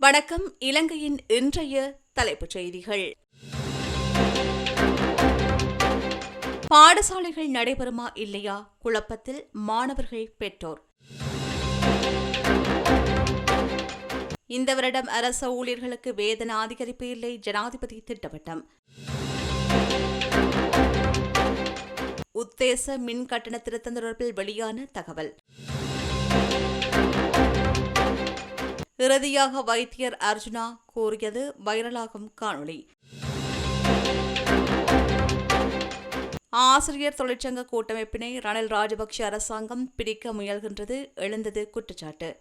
வணக்கம். இலங்கையின் இன்றைய தலைப்புச் செய்திகள். பாடசாலைகள் நடைபெறுமா இல்லையா? குழப்பத்தில் மாணவர்கள் பெற்றோர். இந்த வருடம் அரச ஊழியர்களுக்கு வேதன அதிகரிப்பு இல்லை ஜனாதிபதி திட்டவட்டம். உத்தேச மின் கட்டண திருத்தம் தொடர்பில் வெளியான தகவல். இறுதியாக வைத்தியர் அர்ஜுனா கூறியது வைரலாகும் காணொளி. ஆசிரியர் தொழிற்சங்க கூட்டமைப்பினை ரணில் ராஜபக்ஷ அரசாங்கம் பிடிக்க முயல்கின்றது எழுந்தது குற்றச்சாட்டு.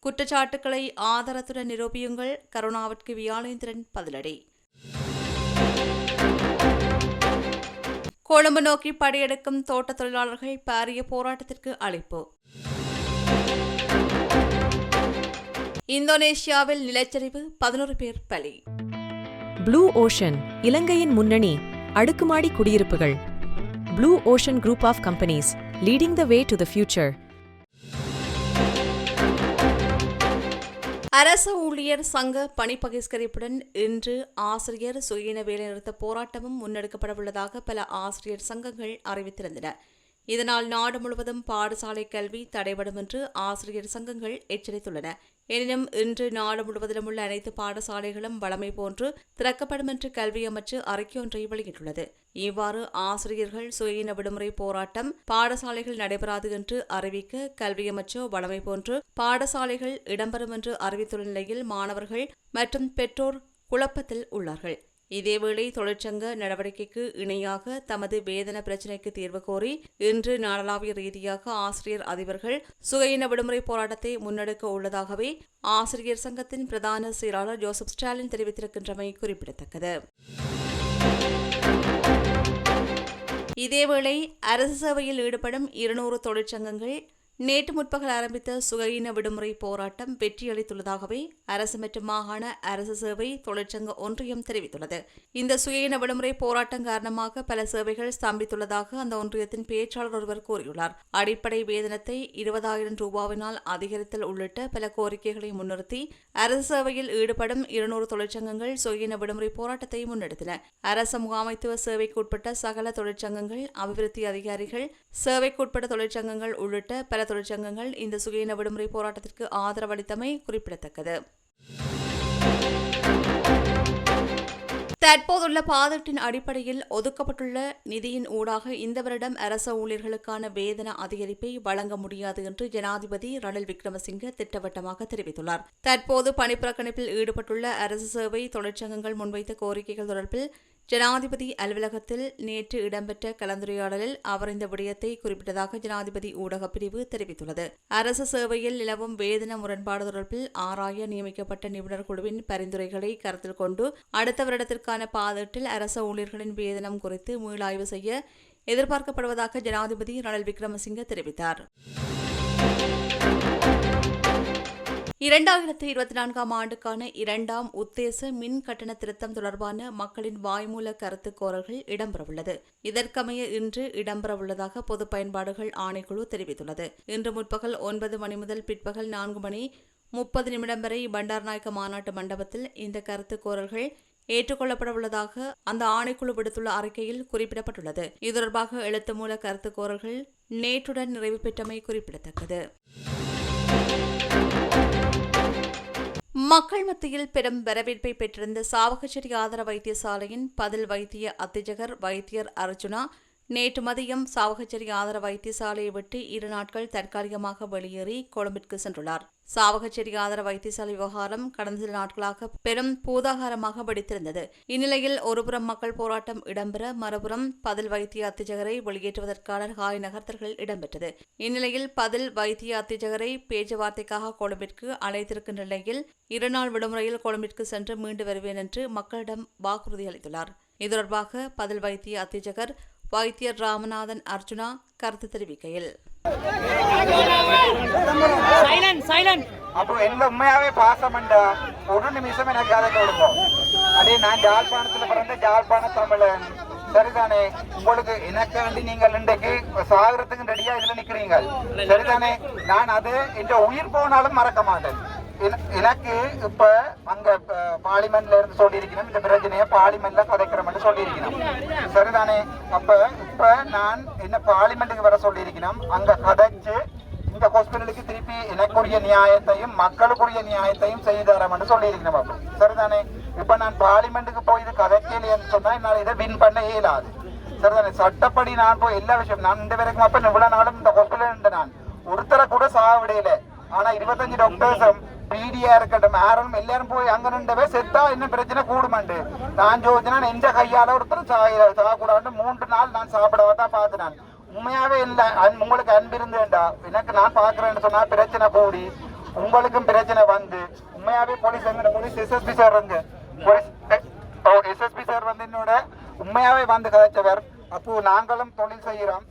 குற்றச்சாட்டுக்களை ஆதாரத்துடன் நிரூபியுங்கள் கருணாவிற்கு வியாழேந்திரன் பதிலடி. கொழும்பு நோக்கி படையெடுக்கும் தோட்டத் தொழிலாளர்கள் பாரிய போராட்டத்திற்கு அழைப்பு. இந்தோனேஷியாவில் நிலச்சரிவு பதினோரு பேர் பலி. ப்ளூ ஓஷன் இலங்கையின் முன்னணி அடுக்குமாடி குடியிருப்புகள். Blue ocean group of companies leading the way to the future அரச ஊழியர் சங்க பணி பகிஷ்கரிப்புடன் இன்று ஆசிரியர் சுயின வேலைநிறுத்த போராட்டமும் முன்னெடுக்கப்படவுள்ளதாக பல ஆசிரியர் சங்கங்கள் அறிவித்திருந்தன. இதனால் நாடு முழுவதும் பாடசாலை கல்வி தடைபடும் என்று ஆசிரியர் சங்கங்கள் எச்சரித்துள்ளன. எனினும் இன்று நாடு முழுவதிலும் உள்ள அனைத்து பாடசாலைகளும் வழமை போன்று திறக்கப்படும் என்று கல்வி அமைச்சு அறிக்கை ஒன்றை வெளியிட்டுள்ளது. இவ்வாறு ஆசிரியர்கள் சுயின விடுமுறை போராட்டம் பாடசாலைகள் நடைபெறாது என்று அறிவிக்க கல்வி அமைச்சு வழமை போன்று பாடசாலைகள் இடம்பெறும் என்று அறிவித்துள்ள நிலையில் மாணவர்கள் மற்றும் பெற்றோர் குழப்பத்தில் உள்ளார்கள். இதேவேளை தொழிற்சங்க நடவடிக்கைக்கு இணையாக தமது வேதன பிரச்சினைக்கு தீர்வு கோரி இன்று நாடளாவிய ரீதியாக ஆசிரியர் அதிபர்கள் சுகையின விடுமுறை போராட்டத்தை முன்னெடுக்க உள்ளதாகவே ஆசிரியர் சங்கத்தின் பிரதான செயலாளர் ஜோசப் ஸ்டாலின் தெரிவித்திருக்கின்றமை குறிப்பிடத்தக்கது. இதேவேளை அரசு சேவையில் ஈடுபடும் இருநூறு தொழிற்சங்கங்கள் நேற்று முற்பகல் ஆரம்பித்த சுகையின விடுமுறை போராட்டம் வெற்றியளித்துள்ளதாகவே அரசு மற்றும் மாகாண அரசு சேவை தொழிற்சங்க ஒன்றியம் தெரிவித்துள்ளது. இந்த சுயயின விடுமுறை போராட்டம் காரணமாக பல சேவைகள் ஸ்தம்பித்துள்ளதாக அந்த ஒன்றியத்தின் பேச்சாளர் ஒருவர் கூறியுள்ளார். அடிப்படை வேதனத்தை இருபதாயிரம் ரூபாவினால் அதிகரித்தல் உள்ளிட்ட பல கோரிக்கைகளை முன்னிறுத்தி அரசு சேவையில் ஈடுபடும் இருநூறு தொழிற்சங்கங்கள் சுயயின விடுமுறை போராட்டத்தை முன்னெடுத்தன. அரச முகாமைத்துவ சேவைக்கு உட்பட்ட சகல தொழிற்சங்கங்கள் அபிவிருத்தி அதிகாரிகள் சேவைக்குட்பட்ட தொழிற்சங்கங்கள் உள்ளிட்ட பல தொழிற்சங்கங்கள் இந்த சுகீன விடுமுறை போராட்டத்திற்கு ஆதரவளித்தமை குறிப்பிடத்தக்கது. தற்போதுள்ள பாதட்டின் அடிப்படையில் ஒதுக்கப்பட்டுள்ள நிதியின் ஊடாக இந்த வருடம் அரச ஊழியர்களுக்கான வேதன அதிகரிப்பை வழங்க முடியாது என்று ஜனாதிபதி ரணில் விக்ரமசிங்க திட்டவட்டமாக தெரிவித்துள்ளார். தற்போது பணிப்புறக்கணிப்பில் ஈடுபட்டுள்ள அரசு சேவை தொழிற்சங்கங்கள் முன்வைத்த கோரிக்கைகள் தொடர்பில் ஜனாதிபதி அலுவலகத்தில் நேற்று இடம்பெற்ற கலந்துரையாடலில் அவர் இந்த விடயத்தை குறிப்பிட்டதாக ஜனாதிபதி ஊடகப் பிரிவு தெரிவித்துள்ளது. அரசு சேவையில் நிலவும் வேதன முரண்பாடு தொடர்பில் ஆராய நியமிக்கப்பட்ட நிபுணர் குழுவின் பரிந்துரைகளை கருத்தில் கொண்டு அடுத்த வருடத்திற்கான பாதீட்டில் அரச ஊழியர்களின் வேதனம் குறித்து மீளாய்வு செய்ய எதிர்பார்க்கப்படுவதாக ஜனாதிபதி ரணில் விக்ரமசிங்க தெரிவித்தார். இரண்டாயிரத்து இருபத்தி நான்காம் ஆண்டுக்கான இரண்டாம் உத்தேச மின் கட்டண திருத்தம் தொடர்பான மக்களின் வாய்மூல கருத்து கோரல்கள் இடம்பெறவுள்ளது. இதற்கமைய இன்று இடம்பெறவுள்ளதாக பொது பயன்பாடுகள் ஆணைக்குழு தெரிவித்துள்ளது. இன்று முற்பகல் ஒன்பது மணி முதல் பிற்பகல் நான்கு மணி முப்பது நிமிடம் வரை பண்டார்நாயக்க மாநாட்டு மண்டபத்தில் இந்த கருத்து கோரல்கள் ஏற்றுக்கொள்ளப்பட உள்ளதாக அந்த ஆணைக்குழு விடுத்துள்ள அறிக்கையில் குறிப்பிடப்பட்டுள்ளது. இது தொடர்பாக எழுத்து மூல கருத்து கோரல்கள் நேற்றுடன் நிறைவு பெற்றமை குறிப்பிடத்தக்கது. மக்கள் மத்தியில் பெரும் வரவேற்பை பெற்றிருந்த சாவகச்சேரி ஆதார வைத்தியசாலையின் பதில் வைத்திய அத்திஜகர் வைத்தியர் அர்ஜுனா நேற்று மதியம் சாவகச்சேரி ஆதார வைத்தியசாலையை விட்டு இரு நாட்கள் தற்காலிகமாக வெளியேறி கொழும்பிற்கு சென்றுள்ளார். சாவகச்சேரி ஆதார வைத்தியசாலை விவகாரம் கடந்த சில நாட்களாக பெரும் பூதாகாரமாக வெடித்திருந்தது. இந்நிலையில் ஒருபுறம் மக்கள் போராட்டம் இடம்பெற மறுபுறம் பதில் வைத்திய அத்திஜகரை வெளியேற்றுவதற்கான காய் நகர்த்தல்கள் இடம்பெற்றது. இந்நிலையில் பதில் வைத்திய அத்திஜகரை பேச்சுவார்த்தைக்காக கொழும்பிற்கு அழைத்திருக்கின்ற நிலையில் இருநாள் விடுமுறையில் கொழும்பிற்கு சென்று மீண்டு வருவேன் என்று மக்களிடம் வாக்குறுதி அளித்துள்ளார். இது தொடர்பாக பதில் வைத்திய அத்திஜகர் வைத்தியர் ராமநாதன் அர்ஜுனா கருத்து தெரிவிக்கையில். அப்போ என்ன உண்மையாவே பாசமண்டா ஒரு நிமிஷம் எனக்கு அதை கொடுப்போம் அடே நான் ஜாழ்ப்பாணத்துல பிறந்த ஜாழ்ப்பாண தமிழன். சரிதானே? உங்களுக்கு எனக்காண்டி நீங்கள் இன்றைக்கு சாகரத்துக்கு ரெடியா இதுல நிக்கிறீங்க. சரிதானே? நான் அது என்ற உயிர் போனாலும் மறக்க மாட்டேன். எனக்கு இப்ப அங்க பார்லிமெண்ட்ல இருந்து சொல்லியிருக்கணும். இந்த பிரச்சனையை பார்லிமெண்ட்ல கதைக்கிறோம்னு சொல்லியிருக்கணும். சரிதானே? அப்ப இப்ப நான் என்ன பார்லிமெண்ட்டுக்கு வர சொல்லியிருக்கணும். அங்க கதைச்சு இந்த ஹாஸ்பிட்டலுக்கு திருப்பி எனக்குரிய நியாயத்தையும் மக்களுக்குரிய நியாயத்தையும் செய்து தரேன் சொல்லியிருக்கணும் அப்போ சரிதானே? இப்ப நான் பார்லிமெண்ட்டுக்கு போய் இது கதைக்கலைன்னு சொன்னா என்னால இதை வின் பண்ண இயலாது. சரிதானே? சட்டப்படி நான் போய் எல்லா விஷயம் நான் இந்த வரைக்கும் அப்ப இவ்வளவு நாளும் இந்த ஹாஸ்பிட்டல் நான். ஒருத்தரை கூட சாவிடையில ஆனா இருபத்தஞ்சு டாக்டர்ஸும் பிடியா இருக்கட்டும் யாரும் எல்லாரும் போய் அங்க நின்றவே செத்தா என்ன பிரச்சனை? கூடுமாண்டு. நான் ஜோதினா எந்த கையால ஒருத்தர் சாகக்கூடாது மூன்று நாள் நான் சாப்பிடவா தான் பார்த்து நான் உண்மையாவே இல்லை. அன்- உங்களுக்கு அன்பு இருந்தேன்டா எனக்கு நான் பாக்குறேன்னு சொன்னா பிரச்சனை கூடி உங்களுக்கும் பிரச்சனை வந்து. உண்மையாவே போலீஸ் எங்க போலீஸ் எஸ்எஸ்பி சார் இருந்து. போலீஸ் எஸ்எஸ்பி சார் வந்து என்னோட உண்மையாவே வந்து கதைச்சவர். அப்போ நாங்களும் தொழில் செய்கிறோம்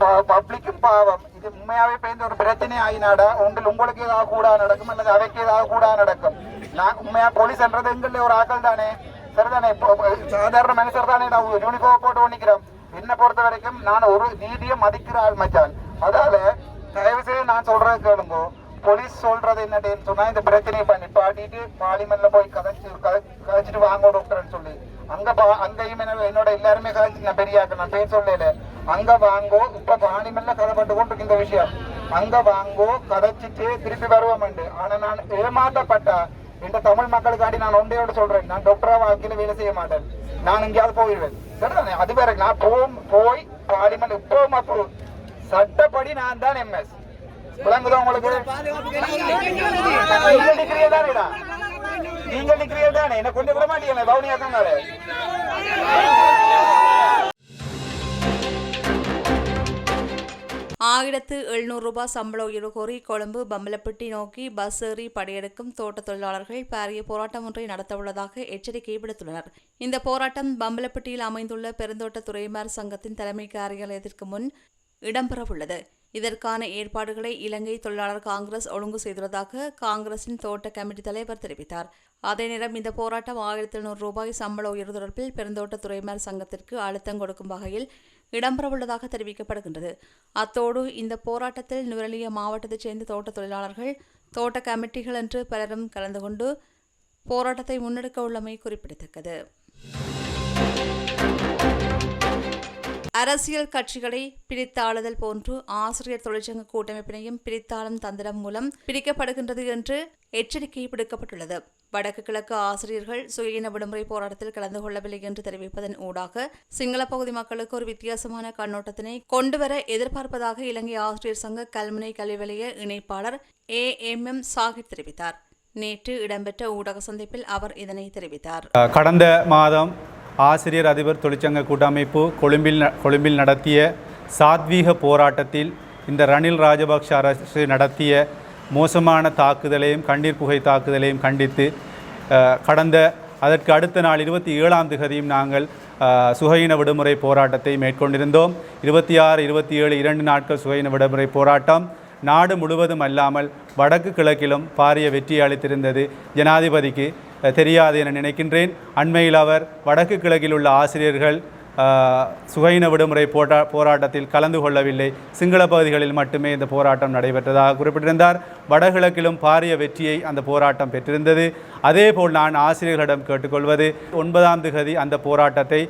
பப்ளிக்கும் பாவம். இது உண்மையாவே பேர்ந்த ஒரு பிரச்சனை ஆகினாட உங்கள் உங்களுக்கு ஏதாவது கூட நடக்கும் அல்லது அவைக்கு ஏதாவது கூட நடக்கும். நான் உண்மையா போலீஸ்ன்றது எங்கள ஒரு ஆக்கள் தானே? சரிதானே? இப்போ சாதாரண மனுஷர் தானே நான் யூனிஃபார்ம் போட்டு ஒண்ணிக்கிறோம். என்னை பொறுத்த வரைக்கும் நான் ஒரு நீதியை மதிக்கிற ஆள் மச்சான். அதால தயவு செய்து நான் சொல்றது கேளுங்கோ. போலீஸ் சொல்றது என்னன்னு சொன்னா இந்த பிரச்சனையை பண்ணி பாட்டிட்டு பாலிமன்ல போய் கதைச்சு கதைச்சிட்டு வாங்க டாக்டர்னு சொல்லி. அங்க பா- அங்கேயும் என்ன- என்னோட எல்லாருமே கதைச்சு நான் பெரியாக்க நான் பேர் சொல்லல. அங்க வாங்கோ இப்ப பார்லிமெண்ட்ல கதைப்பட்டு கொண்டு இருக்கு இந்த விஷயம். அங்க வாங்கோ கதைச்சிட்டு திருப்பி வருவோம் ஆனா நான் ஏமாற்றப்பட்டா இந்த தமிழ் மக்களுக்காண்டி நான் ஒன்றையோட சொல்றேன். நான் டாக்டரா வாழ்க்கையில வேலை செய்ய மாட்டேன். நான் எங்கேயாவது போயிடுவேன் சரிதானே? அது வேற நான் போ போய் பார்லிமெண்ட் இப்போ அப்போ சட்டப்படி நான் தான் எம்எஸ் விளங்குதா உங்களுக்கு? நீங்கள் டிகிரியே தானேடா நீங்கள் டிகிரியே தானே என்ன கொண்டு விட மாட்டீங்களே பவுனியாக்கங்காரு ஆயிரத்து எழுநூறு ரூபாய் சம்பள உயர்வு கோரி கொழும்பு பம்பலப்பட்டி நோக்கி பஸ் ஏறி படையெடுக்கும் தோட்ட தொழிலாளர்கள் பாரிய போராட்டம் ஒன்றை நடத்தவுள்ளதாக எச்சரிக்கை விடுத்துள்ளனர் இந்த போராட்டம் பம்பலப்பட்டியில் அமைந்துள்ள பெருந்தோட்ட துறைமார் சங்கத்தின் தலைமை காரியாலயத்திற்கு முன் இடம்பெறவுள்ளது இதற்கான ஏற்பாடுகளை இலங்கை தொழிலாளர் காங்கிரஸ் ஒழுங்கு செய்துள்ளதாக காங்கிரசின் தோட்ட கமிட்டி தலைவர் தெரிவித்தார் அதே நேரம் இந்த போராட்டம் ஆயிரத்தி எழுநூறு ரூபாய் சம்பள உயர்வு தொடர்பில் பெருந்தோட்ட துறையினர் சங்கத்திற்கு அழுத்தம் கொடுக்கும் வகையில் இடம்பெறவுள்ளதாக தெரிவிக்கப்படுகின்றது. அத்தோடு இந்த போராட்டத்தில் நுவரெலிய மாவட்டத்தைச் சேர்ந்த தோட்ட தொழிலாளர்கள் தோட்ட கமிட்டிகள் என்று பலரும் கலந்து கொண்டு போராட்டத்தை முன்னெடுக்க உள்ளமை குறிப்பிடத்தக்கது. அரசியல் கட்சிகளை பிரித்தாளுதல் போன்று ஆசிரியர் தொழிற்சங்க கூட்டமைப்பினையும் பிரித்தாளும் தந்திரம் மூலம் பிரிக்கப்படுகின்றது என்று எச்சரிக்கை விடுக்கப்பட்டுள்ளது. வடக்கு கிழக்கு ஆசிரியர்கள் சுயின விடுமுறை போராட்டத்தில் கலந்து கொள்ளவில்லை என்று தெரிவிப்பதன் ஊடாக சிங்கள பகுதி மக்களுக்கு ஒரு வித்தியாசமான கண்ணோட்டத்தினை கொண்டுவர எதிர்பார்ப்பதாக இலங்கை ஆசிரியர் சங்க கல்முனை கல்வி வலய இணைப்பாளர் ஏ. எம். எம். சாகிர் தெரிவித்தார். நேற்று இடம்பெற்ற ஊடக சந்திப்பில் அவர் இதனை தெரிவித்தார். கடந்த மாதம் ஆசிரியர் அதிபர் தொழிற்சங்க கூட்டமைப்பு கொழும்பில் கொழும்பில் நடத்திய சாத்வீக போராட்டத்தில் இந்த ரணில் ராஜபக்ஷ அரசு நடத்திய மோசமான தாக்குதலையும் கண்ணீர் புகை தாக்குதலையும் கண்டித்து கடந்த அதற்கு அடுத்த நாள் இருபத்தி ஏழாம் திகதியும் நாங்கள் சுகையின விடுமுறை போராட்டத்தை மேற்கொண்டிருந்தோம். இருபத்தி ஆறு இருபத்தி ஏழு இரண்டு நாட்கள் சுகையின விடுமுறை போராட்டம். நாடு முழுவதும் அல்லாமல் வடக்கு கிழக்கிலும் பாரிய வெற்றி அளித்திருந்தது ஜனாதிபதிக்கு. தெரியாது என நினைக்கின்றேன். அண்மையில் அவர் வடக்கு கிழக்கில் உள்ள ஆசிரியர்கள் சுகையின விடுமுறை போட்டா போராட்டத்தில் கலந்து கொள்ளவில்லை. சிங்கள பகுதிகளில் மட்டுமே இந்த போராட்டம் நடைபெற்றதாக குறிப்பிட்டிருந்தார். வடகிழக்கிலும் பாரிய வெற்றியை அந்த போராட்டம் பெற்றிருந்தது. அதேபோல் நான் ஆசிரியர்களிடம் கேட்டுக்கொள்வது ஒன்பதாம் திகதி அந்த போராட்டத்தை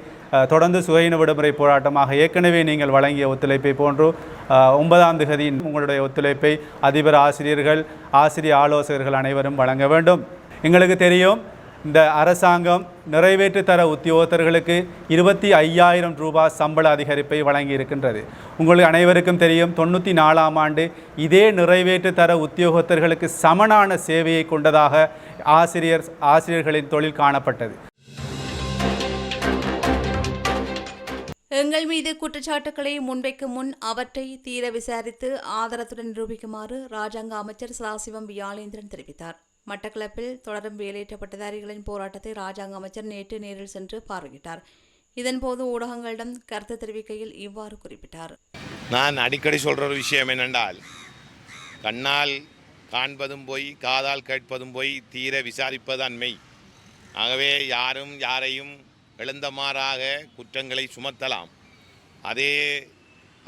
தொடர்ந்து சுகையின விடுமுறை போராட்டமாக ஏற்கனவே நீங்கள் வழங்கிய ஒத்துழைப்பை போன்று ஒன்பதாம் திகதியின் உங்களுடைய ஒத்துழைப்பை அதிபர் ஆசிரியர்கள் ஆசிரியர் ஆலோசகர்கள் அனைவரும் வழங்க வேண்டும். எங்களுக்கு தெரியும் இந்த அரசாங்கம் நிறைவேற்று தர உத்தியோகத்தர்களுக்கு இருபத்தி ஐயாயிரம் ரூபாய் சம்பள அதிகரிப்பை வழங்கி இருக்கின்றது உங்களுக்கு அனைவருக்கும் தெரியும் தொண்ணூற்றி நாலாம் ஆண்டு இதே நிறைவேற்று தர உத்தியோகத்தர்களுக்கு சமனான சேவையை கொண்டதாக ஆசிரியர் ஆசிரியர்களின் தொழில் காணப்பட்டது. எங்கள் மீது குற்றச்சாட்டுக்களை முன்வைக்கும் முன் அவற்றை தீர விசாரித்து ஆதாரத்துடன் நிரூபிக்குமாறு ராஜாங்க அமைச்சர் சதாசிவம் வியாளேந்திரன் தெரிவித்தார். மட்டக்களப்பில் தொடரும் வேலையற்ற பட்டதாரிகளின் போராட்டத்தை ராஜாங்க அமைச்சர் நேற்று நேரில் சென்று பார்வையிட்டார். இதன்போது ஊடகங்களிடம் கருத்து தெரிவிக்கையில் இவ்வாறு குறிப்பிட்டார். நான் அடிக்கடி சொல்கிற ஒரு விஷயம் என்னென்றால் கண்ணால் காண்பதும் போய் காதால் கேட்பதும் போய் தீர விசாரிப்பது மெய். ஆகவே யாரும் யாரையும் எழுந்தமாறாக குற்றங்களை சுமத்தலாம். அதே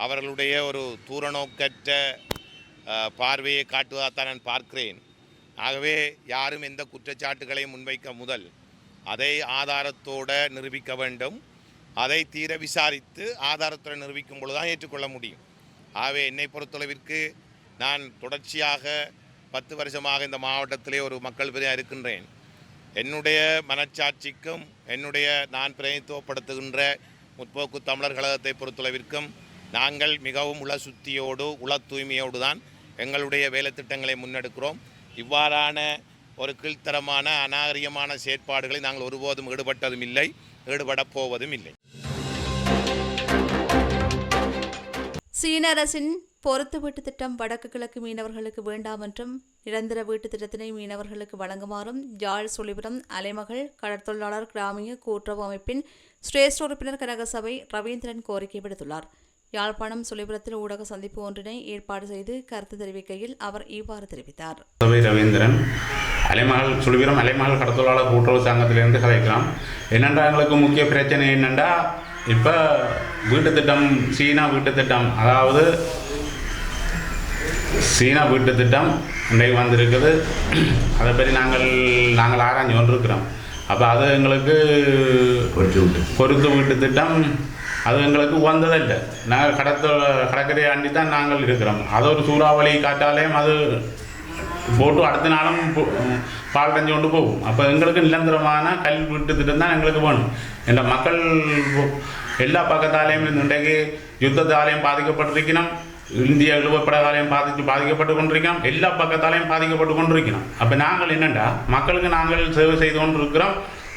அவர்களுடைய ஒரு தூரநோக்கற்ற பார்வையை காட்டுவதாகத்தான் நான் பார்க்கிறேன். ஆகவே யாரும் எந்த குற்றச்சாட்டுகளையும் முன்வைக்க முதல் அதை ஆதாரத்தோட நிரூபிக்க வேண்டும். அதை தீர விசாரித்து ஆதாரத்துடன் நிரூபிக்கும் பொழுது தான் ஏற்றுக்கொள்ள முடியும். ஆகவே என்னை பொறுத்தளவிற்கு நான் தொடர்ச்சியாக பத்து வருஷமாக இந்த மாவட்டத்திலே ஒரு மக்கள் பிரதியாக இருக்கின்றேன். என்னுடைய மனச்சாட்சிக்கும் என்னுடைய நான் பிரதிநிதித்துவப்படுத்துகின்ற முற்போக்கு தமிழர் கழகத்தை பொறுத்தளவிற்கும் நாங்கள் மிகவும் உள சுத்தியோடு உள தூய்மையோடு தான் எங்களுடைய வேலைத்திட்டங்களை முன்னெடுக்கிறோம். இவ்வாறான ஒரு கீழ்த்தரமான அநாகரிகமான செயற்பாடுகளை நாங்கள் ஒருபோதும் ஈடுபட்டதும் இல்லை ஈடுபடப் போவதும் இல்லை. சீன அரசின் பொறுத்து வீட்டு திட்டம் வடக்கு கிழக்கு மீனவர்களுக்கு வேண்டாம் என்றும் நிரந்தர வீட்டு திட்டத்தினை மீனவர்களுக்கு வழங்குமாறும் யாழ் சுழிபுரம் அலைமகள் கடற்தொழிலாளர் கிராமிய கூட்டுறவு அமைப்பின் சிரேஷ்ட உறுப்பினர் கனகசபை ரவீந்திரன் கோரிக்கை விடுத்துள்ளார். யாழ்ப்பாணம் சுழிபுரத்தில் ஊடக சந்திப்பு ஒன்றினை ஏற்பாடு செய்து கருத்து தெரிவிக்கையில் அவர் இவ்வாறு தெரிவித்தார். ரவீந்திரன் அலைமகள் சுழிபுரம் அலைமகள் கடத்தொழிலாளர் கூட்டுறவு சங்கத்திலேருந்து கதைக்கலாம். என்னென்றா எங்களுக்கு முக்கிய பிரச்சனை என்னென்னா இப்போ வீட்டு திட்டம் சீனா வீட்டு திட்டம். அதாவது சீனா வீட்டு திட்டம் இன்றைக்கு வந்திருக்குது. அதை பற்றி நாங்கள் நாங்கள் ஆராய்ஞ்சு கொண்டிருக்கிறோம். அப்போ அது எங்களுக்கு பொருத்து வீட்டு. திட்டம் அது எங்களுக்கு வந்ததில்லை. நாங்கள் கடத்த கடற்கரையை அண்டி தான் நாங்கள் இருக்கிறோம். அது ஒரு சூறாவளி காற்றாலேயும் அது போட்டு அடுத்த நாளும் போ- பால் கஞ்சி கொண்டு போகும். அப்போ எங்களுக்கு நிரந்தரமான கல் வீட்டு திட்டம் தான் எங்களுக்கு வேணும். இந்த மக்கள் எல்லா பக்கத்தாலேயும் இன்றைக்கு யுத்தத்தாலையும் பாதிக்கப்பட்டிருக்கணும். இந்திய இழுவப்படத்தாலையும் பாதித்து பாதிக்கப்பட்டு கொண்டிருக்கிறோம் எல்லா பக்கத்தாலையும் பாதிக்கப்பட்டு கொண்டிருக்கிறோம் அப்போ நாங்கள் என்னென்னா மக்களுக்கு நாங்கள் சேவை செய்து கொண்டிருக்கிறோம்.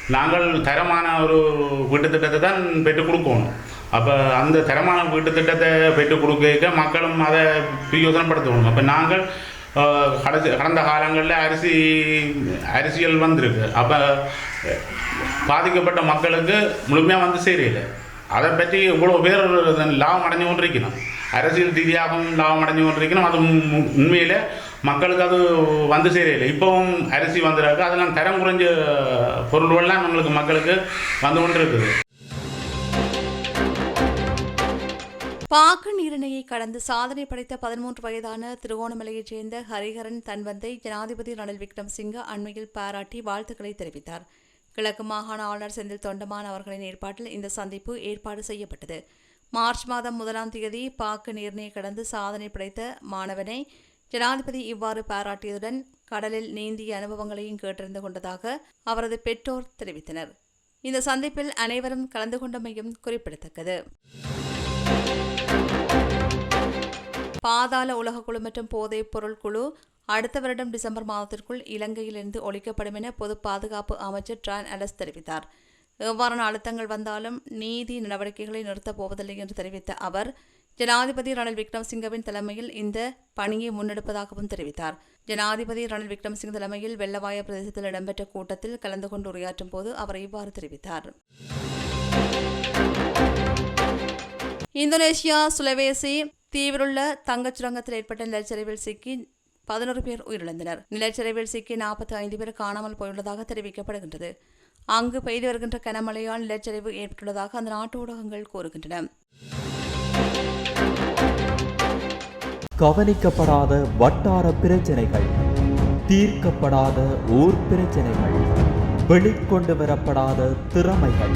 நாங்கள் தரமான ஒரு வீட்டு திட்டத்தை தான் பெற்றுக் கொடுக்கணும். அப்போ அந்த தரமான வீட்டு திட்டத்தை பெற்றுக் கொடுக்க மக்களும் அதை பிரயோசனப்படுத்தணும். அப்போ நாங்கள் கடைசி கடந்த காலங்களில் அரிசி அரிசிகள் வந்திருக்கு. அப்போ பாதிக்கப்பட்ட மக்களுக்கு முழுமையாக வந்து சேரலை. அதை பற்றி இவ்வளோ பேர் லாபம் அடைஞ்சு கொண்டிருக்கணும். அரசியல் ரீதியாகவும் லாபம் அடைஞ்சு கொண்டிருக்கணும். அது உண்மையில் மக்களுக்கு அது வந்து சேரலை. இப்போவும் அரிசி வந்துருக்கு. அதெல்லாம் தரம் குறைஞ்ச பொருள்கள்லாம் நம்மளுக்கு மக்களுக்கு வந்து கொண்டு இருக்குது பாக்கு நீரிணையை கடந்து சாதனை படைத்த பதிமூன்று வயதான திருகோணமலையைச் சேர்ந்த ஹரிஹரன் தன்வந்தை ஜனாதிபதி ரணில் விக்ரம்சிங்க அண்மையில் பாராட்டி வாழ்த்துக்களை தெரிவித்தார். கிழக்கு மாகாண ஆளுநர் செந்தில் தொண்டமான் அவர்களின் ஏற்பாட்டில் இந்த சந்திப்பு ஏற்பாடு செய்யப்பட்டது. மார்ச் மாதம் முதலாம் தேதி பாக்கு நீரிணையை கடந்து சாதனை படைத்த மாணவனை ஜனாதிபதி இவ்வாறு பாராட்டியதுடன் கடலில் நீந்திய அனுபவங்களையும் கேட்டறிந்து கொண்டதாக அவரது பெற்றோர் தெரிவித்தனர். இந்த சந்திப்பில் அனைவரும் கலந்து கொண்டமையும் குறிப்பிடத்தக்கது. பாதாள உலகக்குழு மற்றும் போதைப் பொருள் குழு அடுத்த வருடம் டிசம்பர் மாதத்திற்குள் இலங்கையிலிருந்து ஒழிக்கப்படும் என பொது பாதுகாப்பு அமைச்சர் ட்ரான் அலஸ் தெரிவித்தார். எவ்வாறான அழுத்தங்கள் வந்தாலும் நீதி நடவடிக்கைகளை நிறுத்தப் போவதில்லை என்று தெரிவித்த அவர் ஜனாதிபதி ரணில் விக்ரம்சிங்கவின் தலைமையில் இந்த பணியை முன்னெடுப்பதாகவும் தெரிவித்தார். ஜனாதிபதி ரணில் விக்ரம்சிங் தலைமையில் வெள்ளவாய பிரதேசத்தில் இடம்பெற்ற கூட்டத்தில் கலந்து கொண்டு உரையாற்றும் போது அவர் இவ்வாறு தெரிவித்தார். இந்தோனேஷியா சுலவேசி தீவிலுள்ள தங்கச் சுரங்கத்தில் ஏற்பட்ட நிலச்சரிவில் சிக்கி பதினோரு பேர் உயிரிழந்தனர். நிலச்சரிவில் சிக்கி நாற்பத்தி ஐந்து பேர் காணாமல் போயுள்ளதாக தெரிவிக்கப்படுகின்றது. அங்கு பெய்து வருகின்ற கனமழையால் நிலச்சரிவு ஏற்பட்டுள்ளதாக அந்த நாட்டு ஊடகங்கள் கூறுகின்றன. கவனிக்கப்படாத வட்டார பிரச்சனைகள் தீர்க்கப்படாத ஊர் பிரச்சனைகள் வெளிக்கொண்டு வரப்படாத திறமைகள்.